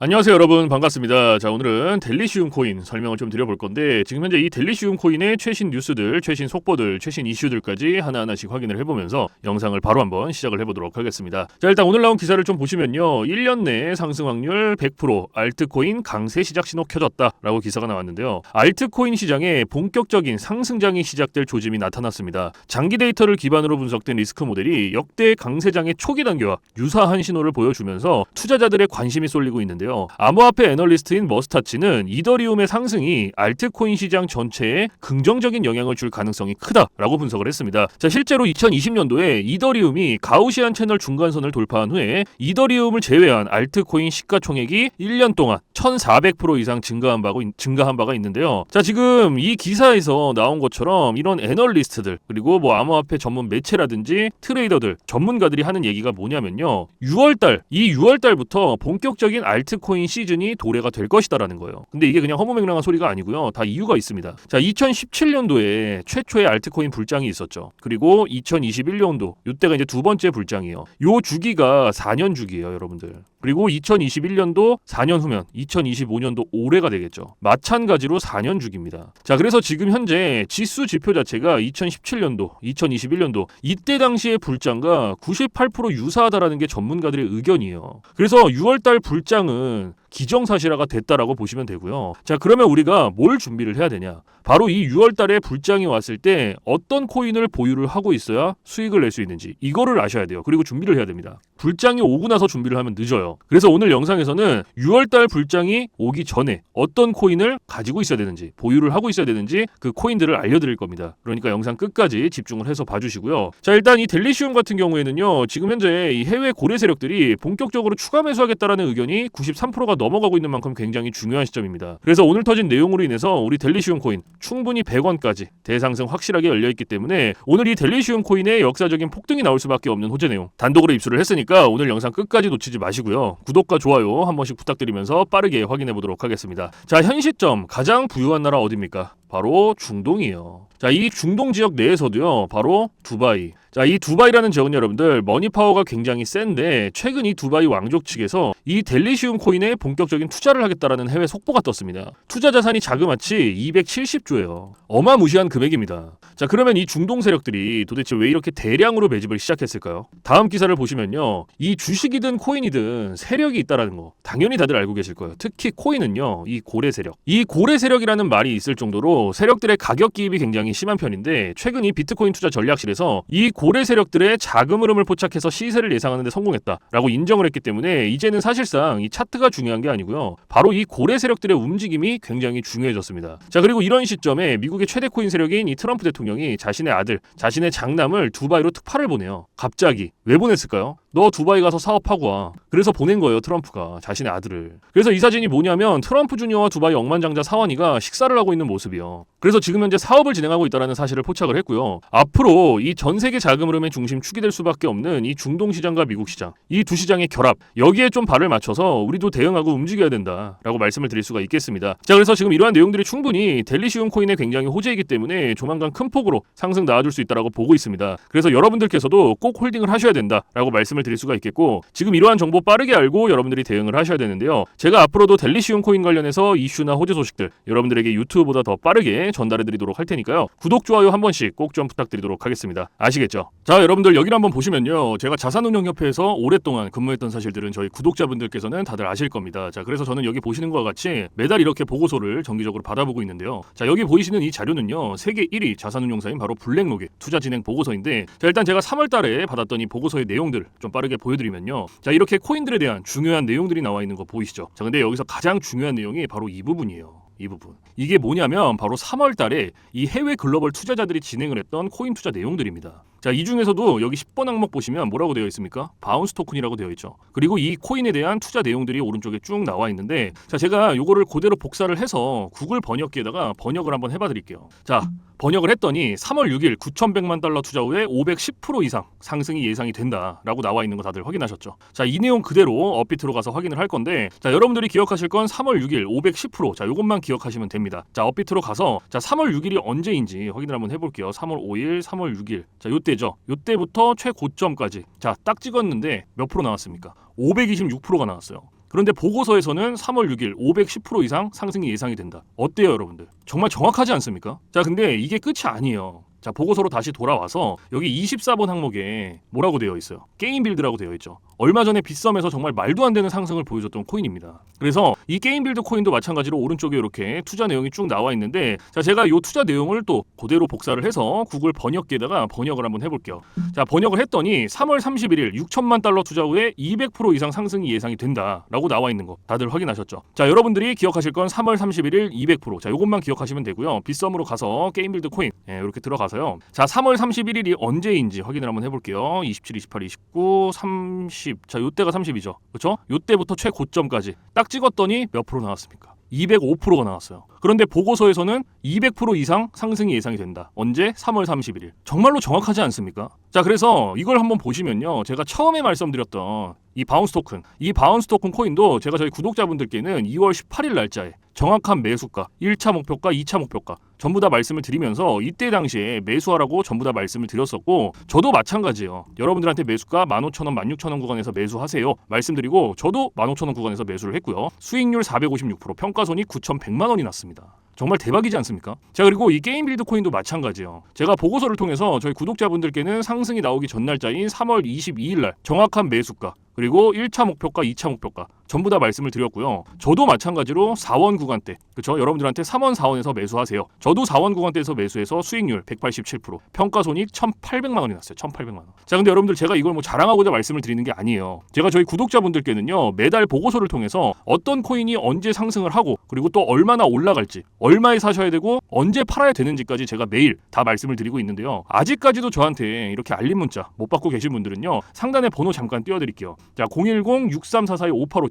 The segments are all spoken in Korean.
안녕하세요 여러분 반갑습니다. 자 오늘은 델리시움 코인 설명을 좀 드려볼 건데 지금 현재 이 델리시움 코인의 최신 뉴스들, 최신 속보들, 최신 이슈들까지 하나하나씩 확인을 해보면서 영상을 바로 한번 시작을 해보도록 하겠습니다. 자 일단 오늘 나온 기사를 좀 보시면요. 1년 내에 상승 확률 100% 알트코인 강세 시작 신호 켜졌다라고 기사가 나왔는데요. 알트코인 시장에 본격적인 상승장이 시작될 조짐이 나타났습니다. 장기 데이터를 기반으로 분석된 리스크 모델이 역대 강세장의 초기 단계와 유사한 신호를 보여주면서 투자자들의 관심이 쏠리고 있는데요. 암호화폐 애널리스트인 머스타치는 이더리움의 상승이 알트코인 시장 전체에 긍정적인 영향을 줄 가능성이 크다라고 분석을 했습니다. 자, 실제로 2020년도에 이더리움이 가우시안 채널 중간선을 돌파한 후에 이더리움을 제외한 알트코인 시가총액이 1년 동안 1,400% 이상 증가한 바가, 증가한 바가 있는데요. 자, 지금 이 기사에서 나온 것처럼 이런 애널리스트들 그리고 뭐 암호화폐 전문 매체라든지 트레이더들 전문가들이 하는 얘기가 뭐냐면요. 6월달 이 6월달부터 본격적인 알트 코인 시즌이 도래가 될 것이다라는 거예요. 근데 이게 그냥 허무맹랑한 소리가 아니고요. 다 이유가 있습니다. 자, 2017년도에 최초의 알트코인 불장이 있었죠. 그리고 2021년도 이때가 이제 두 번째 불장이에요. 요 주기가 4년 주기예요, 여러분들. 그리고 2021년도 4년 후면 2025년도 올해가 되겠죠. 마찬가지로 4년 주기입니다. 자, 그래서 지금 현재 지수 지표 자체가 2017년도, 2021년도 이때 당시의 불장과 98% 유사하다라는 게 전문가들의 의견이에요. 그래서 6월달 불장은 기정사실화가 됐다라고 보시면 되고요. 자, 그러면 우리가 뭘 준비를 해야 되냐? 바로 이 6월 달에 불장이 왔을 때 어떤 코인을 보유를 하고 있어야 수익을 낼 수 있는지 이거를 아셔야 돼요. 그리고 준비를 해야 됩니다. 불장이 오고 나서 준비를 하면 늦어요. 그래서 오늘 영상에서는 6월 달 불장이 오기 전에 어떤 코인을 가지고 있어야 되는지, 보유를 하고 있어야 되는지 그 코인들을 알려드릴 겁니다. 그러니까 영상 끝까지 집중을 해서 봐주시고요. 자, 일단 이 델리시움 같은 경우에는요, 지금 현재 이 해외 고래 세력들이 본격적으로 추가 매수하겠다라는 의견이 93%가 넘어가고 있는 만큼 굉장히 중요한 시점입니다. 그래서 오늘 터진 내용으로 인해서 우리 델리시움 코인 충분히 100원까지 대상승 확실하게 열려 있기 때문에 오늘 이 델리시움 코인의 역사적인 폭등이 나올 수밖에 없는 호재 내용 단독으로 입수를 했으니까 오늘 영상 끝까지 놓치지 마시고요. 구독과 좋아요 한 번씩 부탁드리면서 빠르게 확인해 보도록 하겠습니다. 자, 현 시점 가장 부유한 나라 어디입니까? 바로 중동이에요. 자, 이 중동 지역 내에서도요, 바로 두바이. 자, 이 두바이라는 지역은 여러분들 머니 파워가 굉장히 센데 최근 이 두바이 왕족 측에서 이 델리시움 코인에 본격적인 투자를 하겠다라는 해외 속보가 떴습니다. 투자 자산이 자그마치 270조예요. 어마무시한 금액입니다. 자, 그러면 이 중동 세력들이 도대체 왜 이렇게 대량으로 매집을 시작했을까요? 다음 기사를 보시면요. 이 주식이든 코인이든 세력이 있다라는 거 당연히 다들 알고 계실 거예요. 특히 코인은요. 이 고래 세력. 이 고래 세력이라는 말이 있을 정도로 세력들의 가격 기입이 굉장히 심한 편인데 최근 이 비트코인 투자 전략실에서 이 고래 세력들의 자금 흐름을 포착해서 시세를 예상하는 데 성공했다라고 인정을 했기 때문에 이제는 사실상 이 차트가 중요한 게 아니고요. 바로 이 고래 세력들의 움직임이 굉장히 중요해졌습니다. 자, 그리고 이런 시점에 미국의 최대 코인 세력인 이 트럼프 대통령이 자신의 아들, 자신의 장남을 두바이로 특파를 보내요. 갑자기 왜 보냈을까요? 너 두바이 가서 사업하고 와. 그래서 보낸 거예요, 트럼프가 자신의 아들을. 그래서 이 사진이 뭐냐면 트럼프 주니어와 두바이 억만장자 사원이가 식사를 하고 있는 모습이요. 그래서 지금 현재 사업을 진행하고 있다는 사실을 포착을 했고요. 앞으로 이 전 세계 자금 흐름의 중심 축이 될 수밖에 없는 이 중동 시장과 미국 시장, 이 두 시장의 결합, 여기에 좀 발을 맞춰서 우리도 대응하고 움직여야 된다라고 말씀을 드릴 수가 있겠습니다. 자, 그래서 지금 이러한 내용들이 충분히 델리시움 코인에 굉장히 호재이기 때문에 조만간 큰 폭으로 상승 나와줄 수 있다라고 보고 있습니다. 그래서 여러분들께서도 꼭 홀딩을 하셔야 된다라고 말씀을 드릴 수가 있겠고 지금 이러한 정보 빠르게 알고 여러분들이 대응을 하셔야 되는데요. 제가 앞으로도 델리시움 코인 관련해서 이슈나 호재 소식들 여러분들에게 유튜브보다 더 빠르게 전달해 드리도록 할 테니까요. 구독 좋아요 한 번씩 꼭 좀 부탁드리도록 하겠습니다. 아시겠죠? 자, 여러분들 여기를 한번 보시면요. 제가 자산운용협회에서 오랫동안 근무했던 사실들은 저희 구독자분들께서는 다들 아실 겁니다. 자, 그래서 저는 여기 보시는 것과 같이 매달 이렇게 보고서를 정기적으로 받아보고 있는데요. 자, 여기 보이시는 이 자료는요. 세계 1위 자산운용사인 바로 블랙록의 투자 진행 보고서인데 자, 일단 제가 3월 달에 받았던 이 보고서의 내용들 좀 빠르게 보여드리면요. 자, 이렇게 코인들에 대한 중요한 내용들이 나와 있는 거 보이시죠? 자, 근데 여기서 가장 중요한 내용이 바로 이 부분이에요. 이 부분. 이게 뭐냐면 바로 3월 달에 이 해외 글로벌 투자자들이 진행을 했던 코인 투자 내용들입니다. 자, 이 중에서도 여기 10번 항목 보시면 뭐라고 되어 있습니까? 바운스 토큰이라고 되어 있죠. 그리고 이 코인에 대한 투자 내용들이 오른쪽에 쭉 나와 있는데 자, 제가 요거를 그대로 복사를 해서 구글 번역기에다가 번역을 한번 해봐 드릴게요. 자, 번역을 했더니 3월 6일 9,100만 달러 투자 후에 510% 이상 상승이 예상이 된다라고 나와 있는 거 다들 확인하셨죠? 자, 이 내용 그대로 업비트로 가서 확인을 할 건데 자, 여러분들이 기억하실 건 3월 6일 510% 자, 요것만 기억하시면 됩니다. 자, 업비트로 가서 자, 3월 6일이 언제인지 확인을 한번 해 볼게요. 3월 5일, 3월 6일. 자, 요때죠. 요때부터 최고점까지 자, 딱 찍었는데 몇 프로 나왔습니까? 526%가 나왔어요. 그런데 보고서에서는 3월 6일 510% 이상 상승이 예상이 된다. 어때요, 여러분들? 정말 정확하지 않습니까? 자, 근데 이게 끝이 아니에요. 자, 보고서로 다시 돌아와서 여기 24번 항목에 뭐라고 되어 있어요? 게임 빌드라고 되어 있죠. 얼마 전에 빗썸에서 정말 말도 안 되는 상승을 보여줬던 코인입니다. 그래서 이 게임 빌드 코인도 마찬가지로 오른쪽에 이렇게 투자 내용이 쭉 나와 있는데 자, 제가 이 투자 내용을 또 그대로 복사를 해서 구글 번역기에다가 번역을 한번 해볼게요. 자, 번역을 했더니 3월 31일 6천만 달러 투자 후에 200% 이상 상승이 예상이 된다라고 나와 있는 거 다들 확인하셨죠? 자, 여러분들이 기억하실 건 3월 31일 200%. 자, 요것만 기억하시면 되고요. 빗썸으로 가서 게임 빌드 코인 예, 이렇게 들어가 서요. 자, 3월 31일이 언제인지 확인을 한번 해볼게요. 27, 28, 29, 30. 자, 요때가 30이죠. 그렇죠? 요때부터 최고점까지 딱 찍었더니 몇 프로 나왔습니까? 205%가 나왔어요. 그런데 보고서에서는 200% 이상 상승이 예상이 된다. 언제? 3월 31일. 정말로 정확하지 않습니까? 자, 그래서 이걸 한번 보시면요. 제가 처음에 말씀드렸던 이 바운스 토큰, 이 바운스 토큰 코인도 제가 저희 구독자분들께는 2월 18일 날짜에 정확한 매수가, 1차 목표가, 2차 목표가 전부 다 말씀을 드리면서 이때 당시에 매수하라고 전부 다 말씀을 드렸었고 저도 마찬가지예요. 여러분들한테 매수가 15,000원, 16,000원 구간에서 매수하세요. 말씀드리고 저도 15,000원 구간에서 매수를 했고요. 수익률 456%, 평가손이 9,100만 원이 났습니다. 정말 대박이지 않습니까? 자 그리고 이 게임 빌드 코인도 마찬가지예요. 제가 보고서를 통해서 저희 구독자분들께는 상승이 나오기 전 날짜인 3월 22일 날 정확한 매수가 그리고 1차 목표가, 2차 목표가 전부 다 말씀을 드렸고요. 저도 마찬가지로 4원 구간대, 그렇죠? 여러분들한테 3원, 4원에서 매수하세요. 저도 4원 구간대에서 매수해서 수익률 187%, 평가 손익 1,800만 원이 났어요. 1,800만 원. 자, 근데 여러분들 제가 이걸 뭐 자랑하고자 말씀을 드리는 게 아니에요. 제가 저희 구독자분들께는요 매달 보고서를 통해서 어떤 코인이 언제 상승을 하고 그리고 또 얼마나 올라갈지, 얼마에 사셔야 되고 언제 팔아야 되는지까지 제가 매일 다 말씀을 드리고 있는데요. 아직까지도 저한테 이렇게 알림 문자 못 받고 계신 분들은요 상단에 번호 잠깐 띄워드릴게요. 자,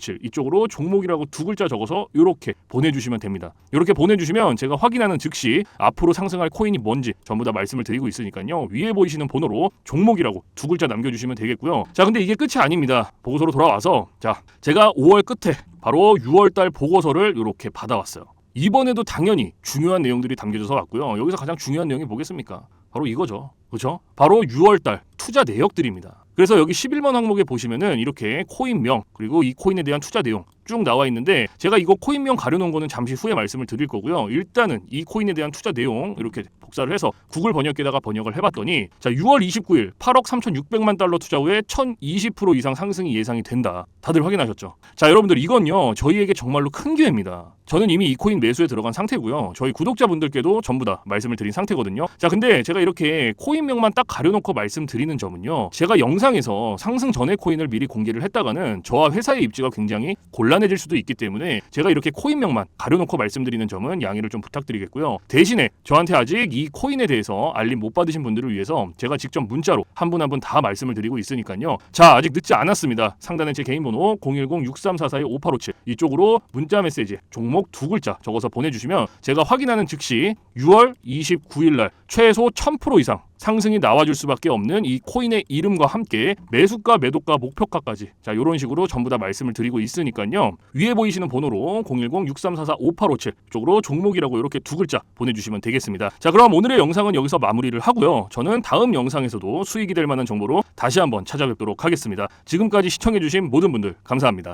010-6344-5857 이쪽으로 종목이라고 두 글자 적어서 이렇게 보내주시면 됩니다. 이렇게 보내주시면 제가 확인하는 즉시 앞으로 상승할 코인이 뭔지 전부 다 말씀을 드리고 있으니까요. 위에 보이시는 번호로 종목이라고 두 글자 남겨주시면 되겠고요. 자, 근데 이게 끝이 아닙니다. 보고서로 돌아와서 자, 제가 5월 끝에 바로 6월달 보고서를 이렇게 받아왔어요. 이번에도 당연히 중요한 내용들이 담겨져서 왔고요. 여기서 가장 중요한 내용이 뭐겠습니까? 바로 이거죠. 그렇죠? 바로 6월달 투자 내역들입니다. 그래서 여기 11번 항목에 보시면은 이렇게 코인명 그리고 이 코인에 대한 투자 내용 쭉 나와 있는데 제가 이거 코인명 가려놓은 거는 잠시 후에 말씀을 드릴 거고요. 일단은 이 코인에 대한 투자 내용 이렇게 복사를 해서 구글 번역기에다가 번역을 해봤더니 자 6월 29일 8억 3,600만 달러 투자 후에 1,020% 이상 상승이 예상이 된다. 다들 확인하셨죠? 자 여러분들 이건요 저희에게 정말로 큰 기회입니다. 저는 이미 이 코인 매수에 들어간 상태고요. 저희 구독자분들께도 전부 다 말씀을 드린 상태거든요. 자 근데 제가 이렇게 코인명만 딱 가려놓고 말씀드리는 점은요. 제가 영상에서 상승 전에 코인을 미리 공개를 했다가는 저와 회사의 입지가 굉장히 곤란해질 수도 있기 때문에 제가 이렇게 코인명만 가려놓고 말씀드리는 점은 양해를 좀 부탁드리겠고요. 대신에 저한테 아직 이 코인에 대해서 알림 못 받으신 분들을 위해서 제가 직접 문자로 한 분 한 분 다 말씀을 드리고 있으니까요. 자 아직 늦지 않았습니다. 상단에 제 개인 번호 010-6344-5857 이쪽으로 문자 메시지 종목 두 글자 적어서 보내주시면 제가 확인하는 즉시 6월 29일 날 최소 1000% 이상 상승이 나와줄 수밖에 없는 이 코인의 이름과 함께 매수가, 매도가, 목표가까지 자 이런 식으로 전부 다 말씀을 드리고 있으니까요. 위에 보이시는 번호로 010-6344-5857 쪽으로 종목이라고 이렇게 두 글자 보내주시면 되겠습니다. 자 그럼 오늘의 영상은 여기서 마무리를 하고요. 저는 다음 영상에서도 수익이 될 만한 정보로 다시 한번 찾아뵙도록 하겠습니다. 지금까지 시청해주신 모든 분들 감사합니다.